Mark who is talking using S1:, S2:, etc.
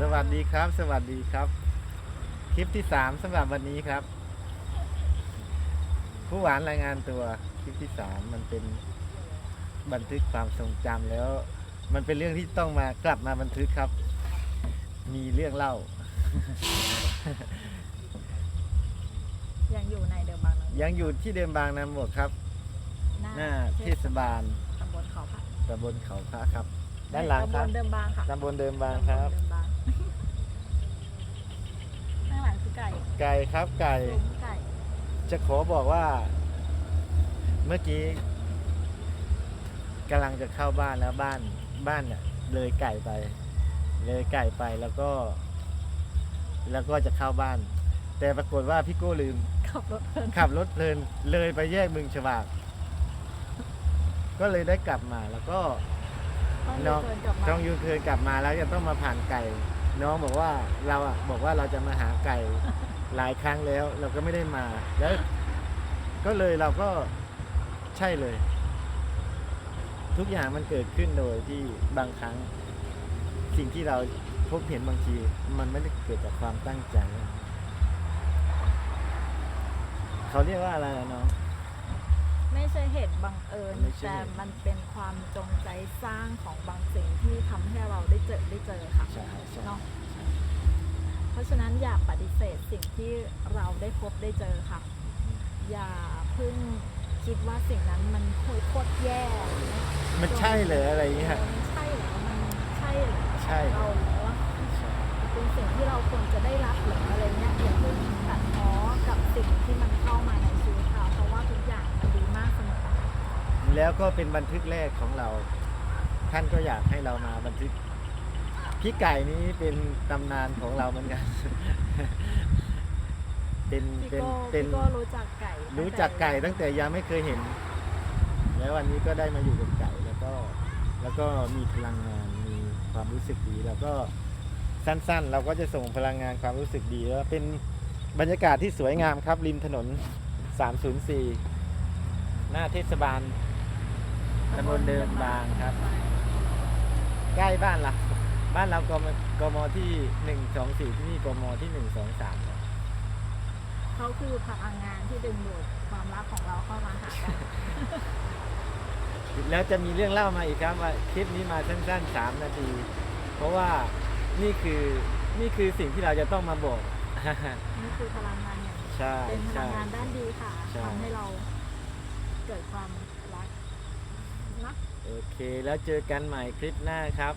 S1: สวัสดีครับ สวัสดีครับ คลิปที่สามสำหรับวันนี้ครับ ผู้หวานรายงานตัวคลิปที่สามมันเป็นบันทึกความทรงจำแล้ว มันเป็นเรื่องที่ต้องมากลับมาบันทึกครับ มีเรื่องเล่า
S2: ยังอยู่ในเดิมบางนนท์
S1: ยังอยู่ที่เดิมบางนาบวกครับ หน้าเทศบาล
S2: ตำบลเขาพระ
S1: ตำบลเขาพระครับ ด้านหลังค
S2: ตำบ
S1: รับ
S2: ลเดิมบางค่ะ
S1: ตำบลเดิมบางครับ
S2: ตำลเดิมบาง ข้างหลังคือไก่
S1: ไก่ครับไก่
S2: ซุ้มไก่
S1: จะขอบอกว่า เมื่อกี้กำลังจะเข้าบ้านแล้วบ้านบ้านเนี่ยเลยไก่ไป เลยไก่ไปแล้วก็ แล้วก็จะเข้าบ้าน แต่ปรากฏว่าพี่โก้ลืม
S2: ขับรถเพลิน
S1: ขับรถเพลินเลยไปแยกบึงฉวาก ก็เลยได้กลับมาแล้วก็
S2: ต้อง
S1: น้อง
S2: เดินกลับมา
S1: ต้องยูเทิร์นกลับมาแล้วจะต้องมาผ่านไก่ น้องบอกว่าเราอะบอกว่าเราจะมาหาไก่หลายครั้งแล้ว เราก็ไม่ได้มาแล้ว ก็เลยเราก็ใช่เลย ทุกอย่างมันเกิดขึ้นโดยที่บางครั้ง สิ่งที่เราพบเห็นบางที มันไม่ได้เกิดจากความตั้งใจ เขาเรียกว่าอะไรนะน้อง
S2: ไม่ใช่เหตุบังเอิญ
S1: ไม่ใช่
S2: แต่มันเป็นความจงใจสร้างของบางสิ่งที่ทำให้เราได้ เนาะเพราะฉะนั้นอย่าปฏิเสธสิ่งที่เราได้พบได้เจอค่ะ อย่าเพิ่งคิดว่าสิ่งนั้นมันโคตรโคตรแย่อะไรเงี้ย
S1: มันใช่เลยอะไรอย่างเงี้ย
S2: มันใช่เหรอมันใช่เหรอ
S1: ใช่
S2: เราเหรอเป็นสิ่งที่เราควรจะได้รับหรืออะไรเงี้ยอย่าเพิ่งตัดพ้อกับสิ่งที่มันเข้ามาในชีวิตเราเพราะว่าทุกอย่างมันดีมากเสมอ
S1: แล้วก็เป็นบันทึกแรกของเรา ท่านก็อยากให้เรามาบันทึก พี่ไก่นี้เป็นตำนานของเราเหมือนกัน เป็น
S2: พี่
S1: เป็น
S2: โก้
S1: เป็น
S2: พี่โก้รู้จักไก่ตั้งแต่
S1: รู้จักไก่ตั้งแต่ยังไม่เคยเห็น แล้ววันนี้ก็ได้มาอยู่กับไก่แล้วก็ แล้วก็มีพลังงานมีความรู้สึกดีแล้วก็สั้นๆ เราก็จะส่งพลังงานความรู้สึกดีแล้วเป็นบรรยากาศที่สวยงามครับ ริมถนน 304 หน้าเทศบาลตำบลเดิมบางครับ ใกล้บ้านเรา บ้านเรากมกมที่หนึ่งสองสี่ที่นี่กมที่หนึ่งสองสาม
S2: เขาคือพลังงานที่ดึงดูดความรักของเราเข้ามาหากัน
S1: แล้วจะมีเรื่องเล่ามาอีกครับว่าคลิปนี้มาสั้นๆสามนาที เพราะว่านี่คือนี่คือสิ่งที่เราจะต้องมาบอก
S2: นี่คือพลังงานอย่าง
S1: ใช่
S2: เป็นพลั
S1: ใช่
S2: งงานด้านดีค่ะ
S1: ใช่
S2: ทำให้เราเกิดความรักนะ
S1: โอเค แล้วเจอกันใหม่คลิปหน้าครับ